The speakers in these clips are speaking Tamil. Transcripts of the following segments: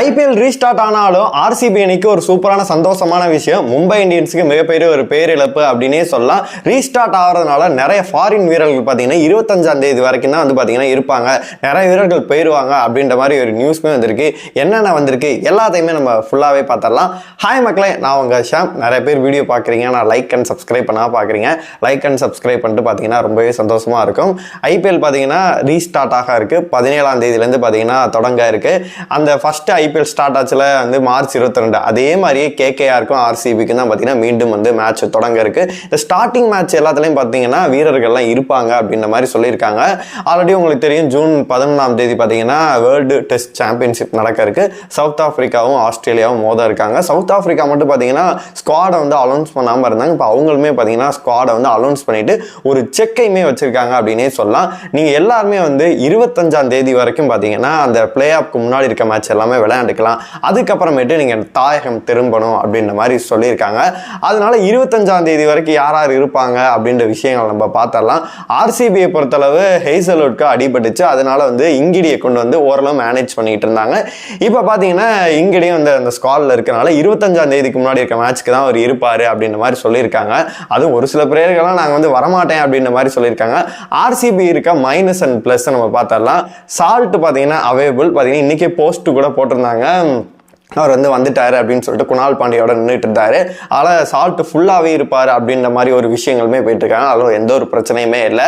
ஐபிஎல் ரீஸ்டார்ட் ஆனாலும் ஆர்சிபி அணிக்கு ஒரு சூப்பரான சந்தோஷமான விஷயம். மும்பை இந்தியன்ஸுக்கு மிகப்பெரிய ஒரு பேரிழப்பு அப்படின்னே சொல்லலாம். ரீஸ்டார்ட் ஆகிறதுனால நிறைய ஃபாரின் வீரர்கள் பார்த்தீங்கன்னா இருபத்தஞ்சாம் தேதி வரைக்கும் தான் வந்து பார்த்தீங்கன்னா இருப்பாங்க. நிறைய வீரர்கள் போயிடுவாங்க அப்படின்ற மாதிரி ஒரு நியூஸ்மே வந்திருக்கு. என்னென்ன வந்திருக்கு எல்லாத்தையுமே நம்ம ஃபுல்லாகவே பார்த்துடலாம். ஹாய் மக்களே நான் உங்கள் ஷாம். நிறைய பேர் வீடியோ பார்க்குறீங்க. நான் லைக் அண்ட் சப்ஸ்கிரைப் பண்ணால் பார்க்குறீங்க. லைக் அண்ட் சப்ஸ்கிரைப் பண்ணிட்டு பார்த்தீங்கன்னா ரொம்பவே சந்தோஷமாக இருக்கும். ஐபிஎல் பார்த்தீங்கன்னா ரீஸ்டார்ட் ஆக இருக்குது பதினேழாம் தேதியிலேருந்து பார்த்தீங்கன்னா தொடங்க இருக்குது அந்த ஃபஸ்ட்டு ஐபிஎல் ஸ்டார்ட் ஆச்சுல வந்து மார்ச் இருபத்தி ரெண்டு அதே மாதிரியே கேகேஆருக்கும் ஆர்சிபிக்கும் தான் பார்த்தீங்கன்னா மீண்டும் வந்து மேட்ச் தொடங்க இருக்கு. இந்த ஸ்டார்டிங் மேட்ச் எல்லாத்துலேயும் பார்த்தீங்கன்னா வீரர்கள்லாம் இருப்பாங்க அப்படின்ற மாதிரி சொல்லியிருக்காங்க. ஆல்ரெடி உங்களுக்கு தெரியும் ஜூன் பதினொன்றாம் தேதி பார்த்தீங்கன்னா வேர்ல்டு டெஸ்ட் சாம்பியன்ஷிப் நடக்க இருக்கு. சவுத் ஆஃப்ரிக்காவும் ஆஸ்திரேலியாவும் மோத இருக்காங்க. சவுத் ஆஃப்ரிக்கா மட்டும் பார்த்தீங்கன்னா ஸ்குவாடை வந்து அலௌன்ஸ் பண்ணாமல் இருந்தாங்க. இப்போ அவங்களுமே பார்த்தீங்கன்னா ஸ்குவாடை வந்து அலௌன்ஸ் பண்ணிட்டு ஒரு செக்கையுமே வச்சிருக்காங்க அப்படின்னே சொல்லலாம். நீங்கள் எல்லாருமே வந்து இருபத்தஞ்சாம் தேதி வரைக்கும் பார்த்தீங்கன்னா அந்த பிளே ஆஃப்க்கு முன்னாடி இருக்க மேட்ச் எல்லாமே விளையாண்டுக்கலாம். அதுக்கப்புறமேட்டு நீங்கள் தாயகம் திரும்பணும் அப்படின்ற மாதிரி சொல்லியிருக்காங்க. அதனால இருபத்தஞ்சாம் தேதி வரைக்கும் யார் யார் இருப்பாங்க அப்படின்ற விஷயங்கள் நம்ம பார்த்தரலாம் ஆர்சிபியை பொறுத்தளவு ஹெய்சலோட்க்கு அடிபட்டுச்சு. அதனால வந்து இங்கிடியை கொண்டு வந்து ஓரளவு மேனேஜ் பண்ணிட்டு இருந்தாங்க. இப்போ பார்த்தீங்கன்னா இங்கிடியும் வந்து அந்த ஸ்காலில் இருக்கிறனால இருபத்தஞ்சாம் தேதிக்கு முன்னாடி இருக்க மேட்ச்க்கு தான் அவர் இருப்பார் அப்படின்ற மாதிரி சொல்லியிருக்காங்க. அதுவும் ஒரு சில பிளேயர்கள்லாம் நாங்கள் வந்து வரமாட்டேன் அப்படின்ற மாதிரி சொல்லியிருக்காங்க. ஆர்சிபி இருக்க மைனஸ் அண்ட் ப்ளஸ் நம்ம பார்த்தரலாம் சால்ட் பார்த்தீங்கன்னா அவைலபிள் பார்த்தீங்கன்னா இன்றைக்கே போஸ்ட்டு கூட போட்டிருந்தாங்க அவர் வந்து வந்துட்டாரு அப்படின்னு சொல்லிட்டு குணால் பாண்டியோட நின்றுட்டு இருந்தாரு. ஆனால் சால்ட் ஃபுல்லாகவே இருப்பார் அப்படின்ற மாதிரி ஒரு விஷயங்களுமே போயிட்டு இருக்காங்க அதில் எந்த ஒரு பிரச்சனையுமே இல்லை.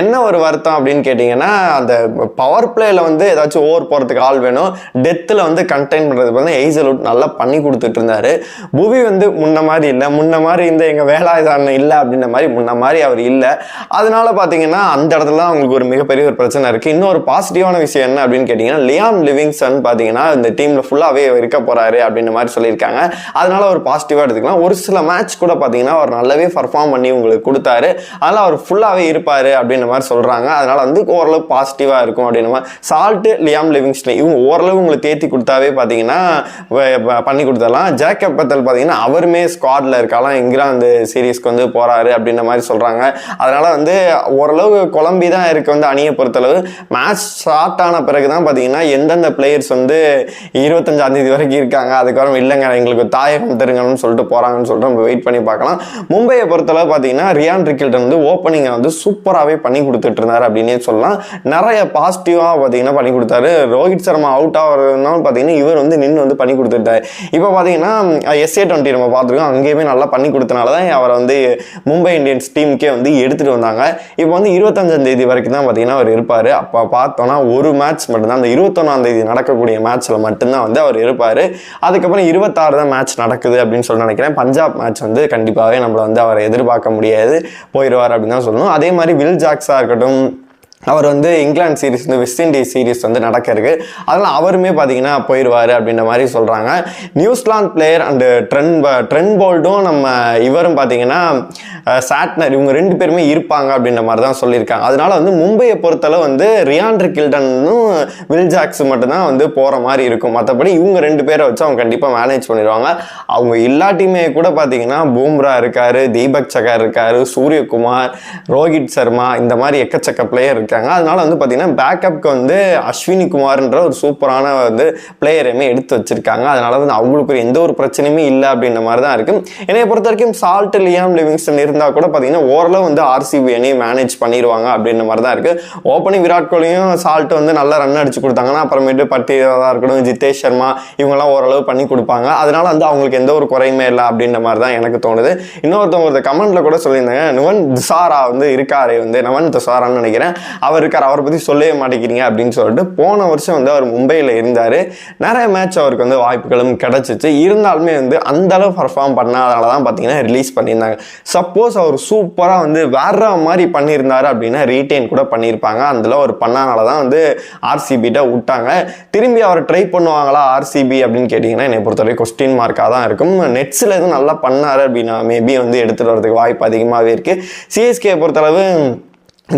என்ன ஒரு வருத்தம் அப்படின்னு கேட்டிங்கன்னா அந்த பவர் பிளேயில் வந்து ஏதாச்சும் ஓவர் போகிறதுக்கு ஆள் வேணும். டெத்தில் வந்து கண்டெயின் பண்ணுறது வந்து எய்சலுட் நல்லா பண்ணி கொடுத்துட்டு இருந்தார். புவி வந்து முன்ன மாதிரி இல்லை. முன்ன மாதிரி இந்த எங்கள் வேலாயுதாரணம் இல்லை அப்படின்ற மாதிரி முன்ன மாதிரி அவர் இல்லை. அதனால பார்த்தீங்கன்னா அந்த இடத்துல தான் அவங்களுக்கு ஒரு மிகப்பெரிய ஒரு பிரச்சனை இருக்குது இன்னொரு பாசிட்டிவான விஷயம் என்ன அப்படின்னு கேட்டிங்கன்னா லியாம் லிவிங்சன் பார்த்தீங்கன்னா இந்த டீமில் ஃபுல்லாகவே இருக்க போறாரு அப்படின்ற மாதிரி சொல்லியிருக்காங்க. அதனால ஒரு பாசிட்டிவாக எடுத்துக்கலாம். ஒரு சில மேட்ச் கூட பார்த்தீங்கன்னா அவர் நல்லாவே பர்ஃபார்ம் பண்ணி உங்களுக்கு கொடுத்தாரு. அதனால அவர் ஃபுல்லாகவே இருப்பாரு அப்படின்ற மாதிரி சொல்றாங்க. அதனால வந்து ஓரளவு பாசிட்டிவாக இருக்கும் அப்படின்ற மாதிரி. சால்ட்டு லியாம் லிவிங்ஸ்டன் இவங்க ஓரளவு உங்களுக்கு தேத்தி கொடுத்தாவே பார்த்தீங்கன்னா பண்ணி கொடுத்துடலாம். ஜேக்கப் பத்தல் பார்த்தீங்கன்னா அவருமே ஸ்குவாட்ல இருக்கலாம். இங்கிலாந்து சீரீஸ்க்கு வந்து போறாரு அப்படின்ற மாதிரி சொல்றாங்க. அதனால வந்து ஓரளவு குழம்பி தான் இருக்கு வந்து அணியை பொறுத்தளவு. மேட்ச் ஸ்டார்ட் ஆன பிறகு தான் பார்த்தீங்கன்னா எந்தெந்த பிளேயர்ஸ் வந்து இருபத்தஞ்சாம் தேதி வரைக்கும் இருக்காங்க அதுக்கப்புறம் இல்லைங்க எங்களுக்கு தாயகம் தருங்கன்னு சொல்லிட்டு போகிறாங்கன்னு சொல்லிட்டு நம்ம வெயிட் பண்ணி பார்க்கலாம். மும்பையை பொறுத்தளவு பார்த்தீங்கன்னா ரியான் ரிக்கில்டன் வந்து ஓப்பனிங்கை வந்து சூப்பராகவே பண்ணி கொடுத்துட்டு இருந்தார் அப்படின்னே சொல்லலாம். நிறைய பாசிட்டிவாக பார்த்தீங்கன்னா பண்ணி கொடுத்தாரு. ரோஹித் சர்மா அவுட் ஆகிறதுனாலும் பார்த்தீங்கன்னா இவர் வந்து நின்று வந்து பண்ணி கொடுத்துட்டாரு. இப்போ பார்த்தீங்கன்னா எஸ்ஏ டுவெண்ட்டி நம்ம பார்த்துருக்கோம். அங்கேயுமே நல்லா பண்ணி கொடுத்தனால தான் அவரை வந்து மும்பை இந்தியன்ஸ் டீமுக்கே வந்து எடுத்துகிட்டு வந்தாங்க. இப்போ வந்து இருபத்தஞ்சாம் தேதி வரைக்கும் தான் பார்த்தீங்கன்னா அவர் இருப்பார். அப்போ பார்த்தோன்னா ஒரு மேட்ச் மட்டும்தான் அந்த இருபத்தொன்னாம் தேதி நடக்கக்கூடிய மேட்ச்சில் மட்டும்தான் வந்து அவர் இருப்பார். அதுக்கப்புறம் இருபத்தாறு தான் மேட்ச் நடக்குது அப்படின்னு சொல்லி நினைக்கிறேன். பஞ்சாப் மேட்ச் வந்து கண்டிப்பாகவே நம்மளை வந்து அவரை எதிர்பார்க்க முடியாது. போயிடுவார் அப்படின்னு தான் சொல்லணும். அதே மாதிரி வில் ஜாக்ஸாக இருக்கட்டும் அவர் வந்து இங்கிலாந்து சீரிஸ் வந்து வெஸ்ட் இண்டீஸ் சீரிஸ் வந்து நடக்க இருக்கு அதனால் அவருமே பார்த்தீங்கன்னா போயிடுவார் அப்படின்ற மாதிரி சொல்கிறாங்க New Zealand player and Trent Trent போல்டும் நம்ம இவரும் பார்த்தீங்கன்னா சாட்னர் இவங்க ரெண்டு பேருமே இருப்பாங்க அப்படின்ற மாதிரி தான் சொல்லியிருக்காங்க. அதனால் வந்து மும்பையை பொறுத்தளவு வந்து ரியாண்ட்ரி கில்டனும் வில் ஜாக்ஸ் மட்டும்தான் வந்து போகிற மாதிரி இருக்கும். மற்றபடி இவங்க ரெண்டு பேரை வச்சு அவங்க கண்டிப்பாக மேனேஜ் பண்ணிடுவாங்க. அவங்க இல்லாட்டியுமே கூட பார்த்தீங்கன்னா பூம்ரா இருக்கார் தீபக் சகர் இருக்கார் சூரியகுமார் ரோஹித் சர்மா இந்த மாதிரி எக்கச்சக்க பிளேயர் இருக்காங்க அதனால வந்து பார்த்தீங்கன்னா பேக்கப்க்கு வந்து அஸ்வினி குமார்ன்ற ஒரு சூப்பரான வந்து பிளேயரையுமே எடுத்து வச்சிருக்காங்க. அதனால வந்து அவங்களுக்கு ஒரு எந்த ஒரு பிரச்சனையுமே இல்லை அப்படின்ற மாதிரி தான் இருக்கு. என்னைய பொறுத்த வரைக்கும் சால்ட் லியாம் லிவிங்ஸ்டன் இருந்தால் கூட பார்த்தீங்கன்னா ஓரளவு வந்து ஆர்சிபி அணியை மேனேஜ் பண்ணிடுவாங்க அப்படின்ற மாதிரி தான் இருக்கு. ஓப்பனிங் விராட் கோலியும் சால்ட் வந்து நல்ல ரன் அடிச்சு கொடுத்தாங்கன்னா அப்புறமேட்டு பட்டியலாக இருக்கட்டும் ஜிதேஷ் சர்மா இவங்கெல்லாம் ஓரளவு பண்ணி கொடுப்பாங்க. அதனால வந்து அவங்களுக்கு எந்த ஒரு குறையுமே இல்லை அப்படின்ற மாதிரி தான் எனக்கு தோணுது. இன்னொருத்தவங்க ஒரு கமெண்ட்ல கூட சொல்லியிருந்தாங்க நுவன் துசாரா வந்து இருக்காரு வந்து நவன் துசாரான்னு நினைக்கிறேன். அவர் இருக்கார் அவரை பற்றி சொல்லவே மாட்டேங்கிறீங்க அப்படின்னு சொல்லிட்டு போன வருஷம் வந்து அவர் மும்பையில் இருந்தார். நிறைய மேட்ச் அவருக்கு வந்து வாய்ப்புகளும் கிடச்சிச்சு. இருந்தாலுமே வந்து அந்தளவு பர்ஃபார்ம் பண்ணாதனால தான் பார்த்தீங்கன்னா ரிலீஸ் பண்ணியிருந்தாங்க. சப்போஸ் அவர் சூப்பராக வந்து வேற மாதிரி பண்ணியிருந்தார் அப்படின்னா ரீட்டைன் கூட பண்ணியிருப்பாங்க. அதில் அவர் பண்ணனால தான் வந்து ஆர்சிபிட்ட விட்டாங்க. திரும்பி அவர் ட்ரை பண்ணுவாங்களா ஆர்சிபி அப்படின்னு கேட்டிங்கன்னா என்னை பொறுத்தவரை கொஸ்டின் மார்க்காக தான் இருக்கும். நெட்ஸில் எதுவும் நல்லா பண்ணார் அப்படின்னா மேபி வந்து எடுத்துகிட்டு வரதுக்கு வாய்ப்பு அதிகமாகவே இருக்குது சிஎஸ்கே பொறுத்தளவு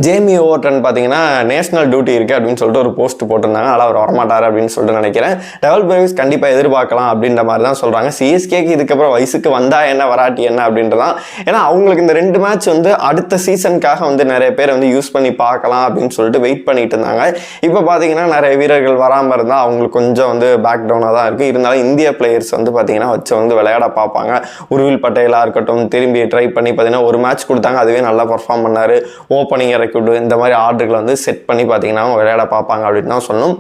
ஜேமி ஓவர்டன் பார்த்தீங்கன்னா நேஷனல் டியூட்டி இருக்குது அப்படின்னு சொல்லிட்டு ஒரு போஸ்ட் போட்டிருந்தாங்க. ஆனால் அவர் வரமாட்டார் அப்படின்னு சொல்லிட்டு நினைக்கிறேன். டெவல் பிரேவிஸ் கண்டிப்பாக எதிர்பார்க்கலாம் அப்படின்ற மாதிரி தான் சொல்கிறாங்க சிஎஸ்கேக்கு இதுக்கப்புறம் வயசுக்கு வந்தால் என்ன வராட்டி என்ன அப்படின்றதான் ஏன்னா அவங்களுக்கு இந்த ரெண்டு மேட்ச் வந்து அடுத்த சீசனுக்காக வந்து நிறைய பேர் வந்து யூஸ் பண்ணி பார்க்கலாம் அப்படின்னு சொல்லிட்டு வெயிட் பண்ணிட்டு இருந்தாங்க. இப்போ பார்த்தீங்கன்னா நிறைய வீரர்கள் வராமல் இருந்தால் அவங்களுக்கு கொஞ்சம் வந்து பேக் டவுனாக தான் இருக்குது இருந்தாலும் இந்திய பிளேயர்ஸ் வந்து பார்த்தீங்கன்னா வச்சு வந்து விளையாட பார்ப்பாங்க. உருவில் பட்டேலாக இருக்கட்டும் திரும்பி ட்ரை பண்ணி பார்த்தீங்கன்னா ஒரு மேட்ச் கொடுத்தாங்க. அதுவே நல்லா பர்ஃபார்ம் பண்ணார். ஓப்பனிங் இறக்கிவிட்டு இந்த மாதிரி ஆர்டர்களை வந்து செட் பண்ணி பார்த்தீங்கன்னா அவங்க விளையாட பார்ப்பாங்க அப்படின்னு தான் சொல்லணும்.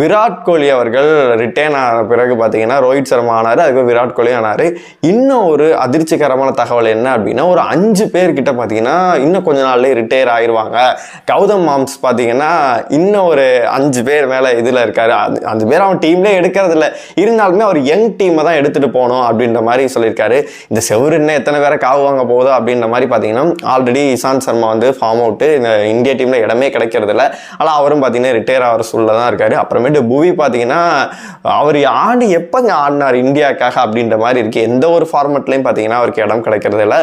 விராட் கோலி அவர்கள் ரிட்டைன் ஆன பிறகு பார்த்தீங்கன்னா ரோஹித் சர்மா ஆனார் அதுக்கு விராட் கோலி ஆனார். இன்னும் ஒரு அதிர்ச்சிகரமான தகவல் என்ன அப்படின்னா ஒரு அஞ்சு பேர்கிட்ட பார்த்தீங்கன்னா இன்னும் கொஞ்ச நாள்லேயே ரிட்டையர் ஆயிடுவாங்க கௌதம் மாம்ஸ் பார்த்தீங்கன்னா இன்னும் ஒரு அஞ்சு பேர் மேலே இதில் இருக்காரு. அஞ்சு பேர் அவன் டீம்லேயே எடுக்கிறது இல்லை இருந்தாலுமே அவர் யங் டீமை தான் எடுத்துகிட்டு போகணும் அப்படின்ற மாதிரி சொல்லியிருக்காரு. இந்த செவரு இன்னும் எத்தனை பேரை காவு வாங்க போகுதோ அப்படின்ற மாதிரி பார்த்தீங்கன்னா ஆல்ரெடி இசாந்த் சர்மா வந்து ஃபார்ம் அவுட்டு இந்த இந்திய டீமில் இடமே கிடைக்கிறது இல்லை ஆனால் அவரும் பார்த்தீங்கன்னா ரிட்டையர் ஆகிற சூழல தான் இருக்கார். அப்புறமேட்டு புவி பார்த்தீங்கன்னா அவர் ஆண்டு எப்போங்க ஆடினார் இந்தியாக்காக அப்படின்ற மாதிரி இருக்குது எந்த ஒரு ஃபார்மெட்லையும் பார்த்தீங்கன்னா அவருக்கு இடம் கிடைக்கிறது இல்லை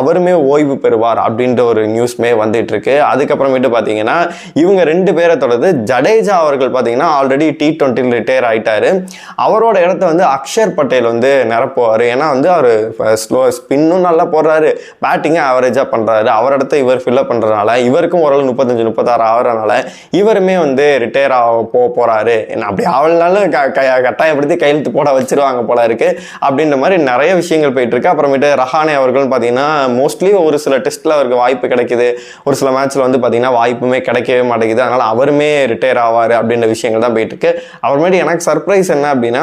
அவருமே ஓய்வு பெறுவார் அப்படின்ற ஒரு நியூஸ்மே வந்துட்டு இருக்கு அதுக்கப்புறமேட்டு பார்த்தீங்கன்னா இவங்க ரெண்டு பேரை தொடர்ந்து ஜடேஜா அவர்கள் பார்த்தீங்கன்னா ஆல்ரெடி டி டுவெண்ட்டியில் ரிட்டையர் ஆயிட்டாரு. அவரோட இடத்த வந்து அக்ஷர் பட்டேல் வந்து நிரப்புவார். ஏன்னா வந்து அவர் ஸ்லோ ஸ்பின்னும் நல்லா போடுறாரு. பேட்டிங்கும் ஆவரேஜாக பண்ணுறாரு அவர் இடத்த இவர் ஃபில்லப் பண்ணுறதுனால இவருக்கும் ஓரளவு முப்பத்தஞ்சு முப்பத்தாறு ஆகிறனால இவருமே வந்து ரிட்டையர் ஆக போக போகிறாரு என்ன அப்படி அவளாலும் க க- கட்டாயப்படுத்தி கையெழுத்து போட வச்சிருவாங்க போல இருக்கு. அப்படின்ற மாதிரி நிறைய விஷயங்கள் போயிட்டு இருக்கு அப்புறமேட்டு ரஹானே அவர்கள் பார்த்தீங்கன்னா மோஸ்ட்லி ஒரு சில டெஸ்ட்டில் அவருக்கு வாய்ப்பு கிடைக்குது. ஒரு சில மேட்ச்சில் வந்து பார்த்தீங்கன்னா வாய்ப்புமே கிடைக்கவே மாட்டேங்குது. அதனால அவருமே ரிட்டையர் ஆவார் அப்படின்ற விஷயங்கள் தான் போயிட்டு இருக்கு அப்புறமேட்டு எனக்கு சர்ப்ரைஸ் என்ன அப்படின்னா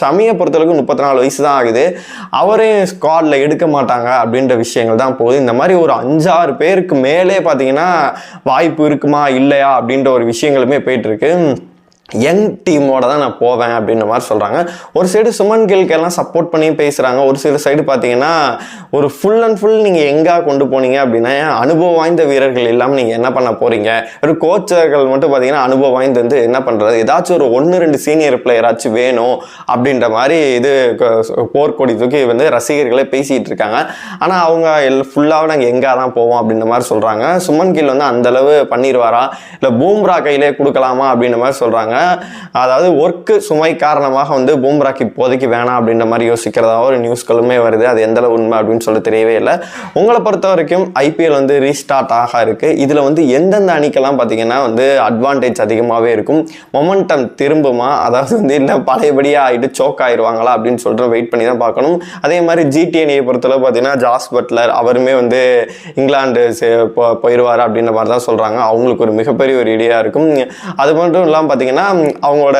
ஷமியை பொறுத்தளவுக்கு முப்பத்தி நாலு வயசு தான் ஆகுது. அவரே ஸ்குவாடில் எடுக்க மாட்டாங்க அப்படின்ற விஷயங்கள் தான் போகுது. இந்த மாதிரி ஒரு அஞ்சாறு பேருக்கு மேலே பார்த்தீங்கன்னா வாய்ப்பு இருக்குமா இல்லையா அப்படின்ற ஒரு விஷயங்களுமே போயிட்டு இருக்கு. யங் டீமோட தான் நான் போவேன் அப்படின்ற மாதிரி சொல்கிறாங்க ஒரு சைடு சுமன் கில்கெல்லாம் எல்லாம் சப்போர்ட் பண்ணி பேசுகிறாங்க ஒரு சில சைடு பார்த்தீங்கன்னா ஒரு ஃபுல் அண்ட் ஃபுல் நீங்கள் எங்கே கொண்டு போனீங்க அப்படின்னா அனுபவம் வாய்ந்த வீரர்கள் இல்லாமல் நீங்கள் என்ன பண்ண போகிறீங்க ஒரு கோச்சர்கள் மட்டும் பார்த்தீங்கன்னா அனுபவம் வாய்ந்து வந்து என்ன பண்ணுறது ஏதாச்சும் ஒரு ஒன்று ரெண்டு சீனியர் பிளேயராச்சும் வேணும் அப்படின்ற மாதிரி இது போர்க்கொடி தூக்கி வந்து ரசிகர்களே பேசிகிட்டு இருக்காங்க. ஆனால் அவங்க எல் ஃபுல்லாக நாங்கள் எங்கே தான் போவோம் அப்படின்ற மாதிரி சொல்கிறாங்க சுமன் கில் வந்து அந்த அளவு பண்ணிடுவாரா இல்லை பூம்ரா கையிலே கொடுக்கலாமா அப்படின்ற மாதிரி சொல்கிறாங்க அதாவது ஒர்க்கு சுமை காரணமாக வந்து பூம்ராக்கு இப்போதைக்கு வேணாம் அப்படின்ற மாதிரி யோசிக்கிறதா ஒரு நியூஸ்களுமே வருது. அது எந்த உண்மை அப்படின்னு சொல்லி தெரியவே இல்லை. உங்களை பொறுத்த வரைக்கும் ஐபிஎல் வந்து ரீஸ்டார்ட் ஆக இருக்கு. இதில் வந்து எந்தெந்த அணிக்கெல்லாம் பார்த்தீங்கன்னா வந்து அட்வான்டேஜ் அதிகமாகவே இருக்கும். மொமெண்டம் திரும்புமா? அதாவது வந்து இல்லை பழையபடியாக ஆகிட்டு சோக் ஆயிடுவாங்களா அப்படின்னு சொல்லிட்டு வெயிட் பண்ணி தான் பார்க்கணும். அதே மாதிரி ஜிடிஎன்ஏ பொறுத்தளவு பார்த்தீங்கன்னா ஜாஸ் பட்லர் அவருமே வந்து இங்கிலாந்து சே- போ- போயிடுவார் அப்படின்ற மாதிரி தான் சொல்கிறாங்க அவங்களுக்கு ஒரு மிகப்பெரிய ஒரு இடையாக இருக்கும். அது மட்டும் இல்லாமல் பார்த்தீங்கன்னா அவங்களோட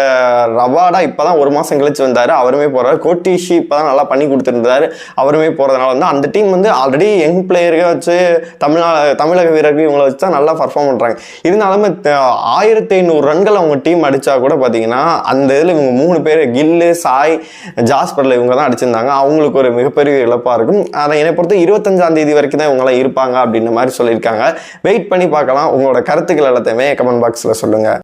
ரவாடா இப்போ தான் ஒரு மாதம் கழிச்சு வந்தார். அவருமே போகிறார் கோட்டிஷி இப்போ தான் நல்லா பண்ணி கொடுத்துருந்தாரு. அவருமே போகிறதுனால வந்து அந்த டீம் வந்து ஆல்ரெடி யங் பிளேயர்களை வச்சு தமிழ்நாடு தமிழக வீரர்கள் இவங்களை வச்சு தான் நல்லா பர்ஃபார்ம் பண்ணுறாங்க இருந்தாலுமே ஆயிரத்தி ஐநூறு ரன்கள் அவங்க டீம் அடித்தா கூட பார்த்தீங்கன்னா அந்த இதில் இவங்க மூணு பேர் கில்லு சாய் ஜாஸ்பரில் இவங்க தான் அடிச்சிருந்தாங்க. அவங்களுக்கு ஒரு மிகப்பெரிய இழப்பாக இருக்கும். அதை என்னை பொறுத்து இருபத்தஞ்சாம் தேதி வரைக்கும் தான் இவங்களாம் இருப்பாங்க அப்படின்ற மாதிரி சொல்லியிருக்காங்க. வெயிட் பண்ணி பார்க்கலாம். உங்களோட கருத்துக்கள் எல்லாத்தையுமே கமெண்ட் பாக்ஸில் சொல்லுங்கள்